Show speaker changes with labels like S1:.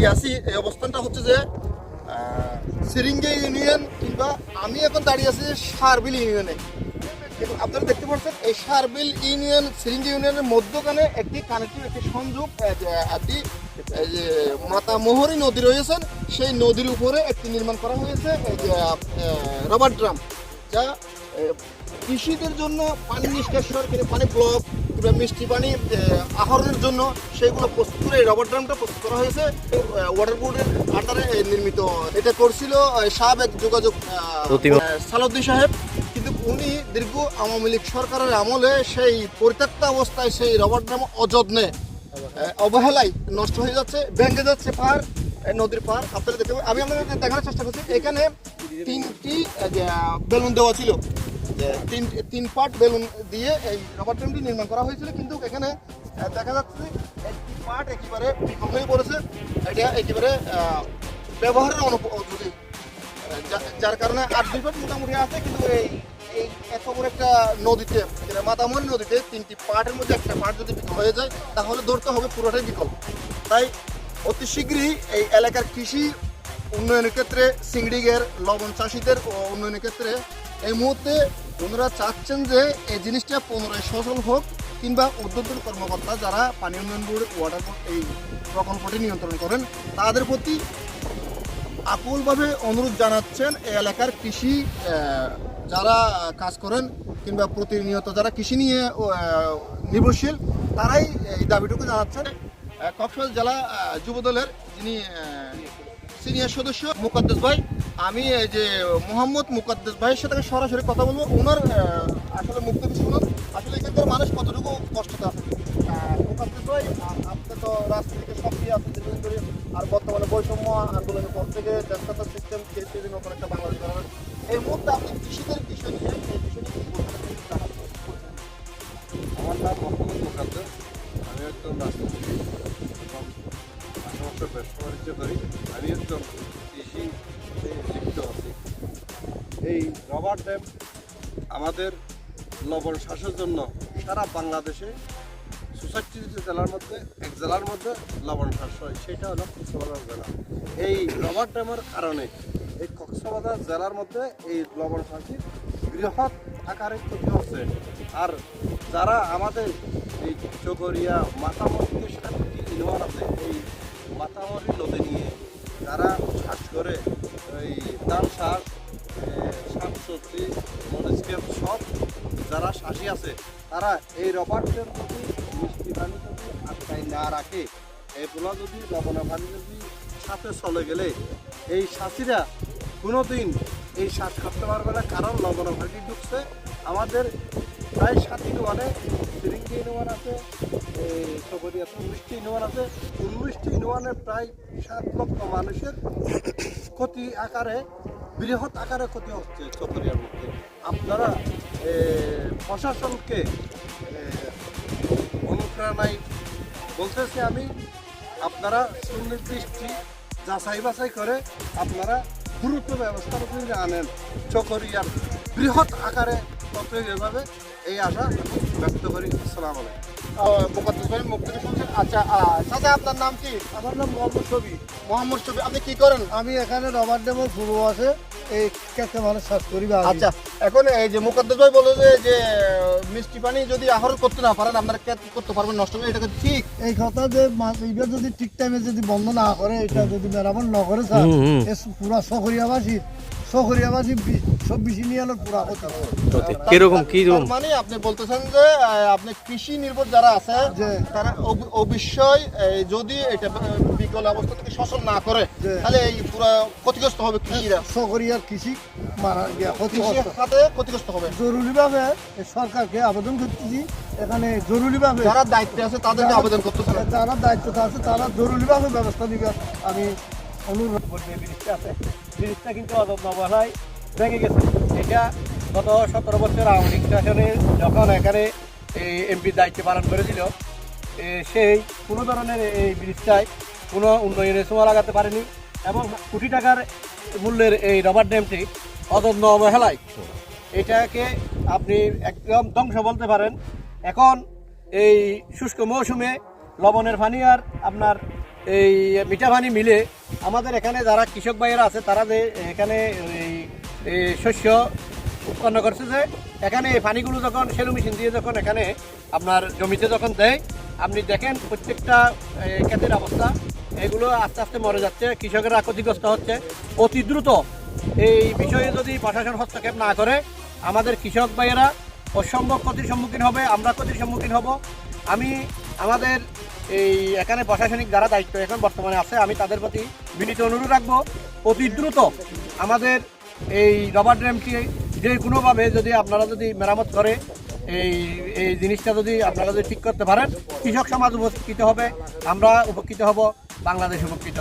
S1: দাঁড়িয়ে আছি, এই অবস্থানটা হচ্ছে যে সিরিঙ্গে ইউনিয়ন কিংবা আমি এখন দাঁড়িয়ে আছি যে সারবিল ইউনিয়নে। কিন্তু আপনারা দেখতে পাচ্ছেন, এই সারবিল ইউনিয়ন, সিরিঙ্গে ইউনিয়নের মধ্যখানে একটি কানেক্টিভ, একটি সংযোগ একটি এই যে মাতামোহরী নদী রয়েছেন, সেই নদীর উপরে একটি নির্মাণ করা হয়েছে রবার ড্রাম, যা কৃষিদের জন্য পানি নিষ্কাশন পানি ব্লক কিংবা মিষ্টি পানি আহরণের জন্য সেইগুলো প্রস্তুত করে এই রবার ড্রামটা প্রস্তুত করা হয়েছে। ওয়াটার বোর্ডের আন্ডারে নির্মিত। এটা করছিল সাবেক যোগাযোগ সালাউদ্দিন সাহেব। কিন্তু উনি দীর্ঘ আওয়ামী লীগ সরকারের আমলে সেই পরিত্যক্ত অবস্থায় সেই রবার ড্রাম অযত্নে অবহেলায় নষ্ট হয়ে যাচ্ছে ভেঙে যাচ্ছে পাহাড় নদীর পাহাড়। আপনারা দেখতে। আমি আপনাদের দেখানোর চেষ্টা করছি এখানে তিনটি বেলুন দেওয়া ছিল। তিন তিন পার্ট বেলুন দিয়ে এই রবার ড্রামটি নির্মাণ করা হয়েছিল। কিন্তু এখানে দেখা যাচ্ছে একটি পার্ট একেবারে বিকল হয়ে পড়েছে। এটা একেবারে ব্যবহারের অনুপযোগী যার কারণে আট দুই ফুট মোটামুটি আছে, কিন্তু এই এই এত বড় একটা নদীতে যেটা নদীতে তিনটি পার্টের মধ্যে একটা পার্ট যদি বিকল হয়ে যায়, তাহলে ধরতে হবে পুরোটাই বিকল তাই অতি শীঘ্রই এই এলাকার কৃষি উন্নয়নের ক্ষেত্রে, সিংড়িগের লবণ চাষিদের উন্নয়নের ক্ষেত্রে এই মুহূর্তে ওনারা চাচ্ছেন যে এই জিনিসটা পুনরায় সচল হোক কিংবা উদ্যোগের কর্মকর্তা যারা পানি উন্নয়ন বোর্ড ওয়াটার এই প্রকল্পটি নিয়ন্ত্রণ করেন, তাদের প্রতি আকুলভাবে অনুরোধ জানাচ্ছেন এই এলাকার কৃষি যারা কাজ করেন কিংবা প্রতিনিয়ত যারা কৃষি নিয়ে নির্ভরশীল, তারাই এই দাবিটুকু জানাচ্ছেন। কক্সবাজার জেলা যুবদলের যিনি সিনিয়র সদস্য মুকাদ্দেস ভাই। আমি এই যে মোহাম্মদ মুকাদ্দেস ভাইয়ের সাথে সরাসরি কথা বলব। ওনার আসলে থেকে শুনুন আসলে এখানকার মানুষ কতটুকু কষ্ট আহ, মুকাদ্দেস ভাই আপনি তো রাজনীতিতে সক্রিয় আছেন দীর্ঘদিন ধরে আর বর্তমানে বৈষম্য আন্দোলনের পর থেকে দেশটা সিস্টেম খেয়েছে ওপর একটা বাংলাদেশ। এই মুহূর্তে আপনি কৃষিদের এই
S2: রবার ড্যাম আমাদের লবণ শ্বাসের জন্য সারা বাংলাদেশে সুসাইটি জেলার মধ্যে, এক জেলার মধ্যে লবণ শ্বাস হয়, সেটা হলো কক্সবাজার জেলা। এই রবার ড্যামের কারণে এই কক্সবাজার জেলার মধ্যে এই লবণ শ্বাসীর বৃহৎ আকারে ক্ষতি হচ্ছে। আর যারা আমাদের এই চকরিয়া মাতামরিতে সাতটি ইনভার আছে এই মাতামরি নদী নিয়ে যারা চাষ করে, এই ধান শাক সবজি মরিচকে সব যারা শাসি আছে, তারা এই রবার্টের প্রতি মিষ্টি পানি যদি আটকায় না রাখে এগুলো যদি, লবণা পানি যদি সাথে চলে গেলে, এই শাসিরা কোনোদিন এই শ্বাস করতে পারবে না, কারণ লবণা পানি ঢুকছে। আমাদের প্রায় সাত ইনুয়ানে সিরিঙ্গি ইনুয়ান আছে সবরি আছে উনিশটি ইনুয়ান আছে। উনিশটি ইনুয়ানে প্রায় সাত লক্ষ মানুষের ক্ষতি আকারে বৃহৎ আকারে ক্ষতি হচ্ছে চকরিয়ার মধ্যে। আপনারা প্রশাসনকে অনুপ্রেরণায় বলতেছি আমি, আপনারা সুনির্দিষ্টি যাচাই বাছাই করে আপনারা গুরুত্ব ব্যবস্থা আনেন। চকরিয়ার বৃহৎ আকারে কত এভাবে এই আশা ব্যক্ত করি আসসালাম আলাইকুম।
S1: আহ, মুখ থেকে শুনছেন আচ্ছা চাচা আপনার নাম কি?
S3: আমার নাম মোহাম্মদ ছবি
S1: মোহাম্মদ আপনি কি করেন?
S3: আমি এখানে রবার ডেমো পূর্ব আছে এই মানুষ শ্বাস করি
S1: আচ্ছা এখন এই যে মুকাদ্দেস ভাই বলে যে যে মিষ্টি পানি যদি আহরণ করতে না পারেন আপনারা কে করতে পারবেন? নষ্ট করে এটা ঠিক?
S3: এই কথা যে মাছ এইটা যদি ঠিক টাইমে যদি বন্ধ না করে এটা যদি মেরামত না করে স্যার। পুরা শহরিয়াবাসী শহরিয়াবাসী বি- চব্বিশ ইউনিয়নের পুরা ক্ষতি
S4: কীরকম কি রকম?
S1: মানে আপনি বলতেছেন যে আপনি কৃষি নির্ভর যারা আছে তারা অবশ্যই যদি এটা বিকল অবস্থা থেকে শোষণ না করে তাহলে এই পুরো ক্ষতিগ্রস্ত হবে কৃষিরা।
S3: শহরিয়ার কৃষি মারা গিয়া ক্ষতি
S1: কৃষি
S3: হচ্ছে।
S1: খাতে ক্ষতিগ্রস্ত হবে।
S3: জরুরিভাবে সরকারকে আবেদন করতেছি। এখানে জরুরিভাবে
S1: যারা দায়িত্বে আছে তাদেরকে আবেদন করতেছেন।
S3: যারা দায়িত্ব আছে তারা জরুরিভাবে ব্যবস্থা নিবে। আমি অনুরোধ
S5: যে ব্রিজটা আছে। ব্রিজটা কিন্তু অযত্ন অবহেলায় ভেঙে গেছে। এটা গত সতেরো বছর আওয়ামী লীগ শাসনে যখন এখানে এই এমপি দায়িত্ব পালন করেছিল সেই কোনো ধরনের এই ব্রিজটায় কোনো উন্নয়নের সময় লাগাতে পারেনি এবং কোটি টাকার মূল্যের এই রবার ড্যামটি অযত্ন অবহেলায়। এটাকে আপনি একদম ধ্বংস বলতে পারেন। এখন এই শুষ্ক মৌসুমে লবণের পানি আর আপনার এই মিঠা পানি মিলে আমাদের এখানে যারা কৃষক ভাইয়েরা আছে, তারা যে এখানে এই শস্য উৎপন্ন করছে যে, এখানে এই পানিগুলো যখন, সেলু মেশিন দিয়ে যখন এখানে আপনার জমিতে যখন দেয়, আপনি দেখেন প্রত্যেকটা ক্ষেতের অবস্থা। এগুলো আস্তে আস্তে মরে যাচ্ছে, কৃষকেরা ক্ষতিগ্রস্ত হচ্ছে। অতি দ্রুত এই বিষয়ে যদি প্রশাসন হস্তক্ষেপ না করে, আমাদের কৃষক ভাইয়েরা অসম্ভব ক্ষতির সম্মুখীন হবে, আমরা ক্ষতির সম্মুখীন হব। আমি আমাদের এই এখানে প্রশাসনিক যারা দায়িত্ব এখন বর্তমানে আছে, আমি তাদের প্রতি বিনীত অনুরোধ রাখব। অতি দ্রুত আমাদের এই রবার ড্যামটি যে কোনোভাবে যদি আপনারা যদি মেরামত করে, এই এই জিনিসটা যদি আপনারা যদি ঠিক করতে পারেন, কৃষক সমাজ উপকৃত হবে, আমরা উপকৃত হব, বাংলাদেশ উপকৃত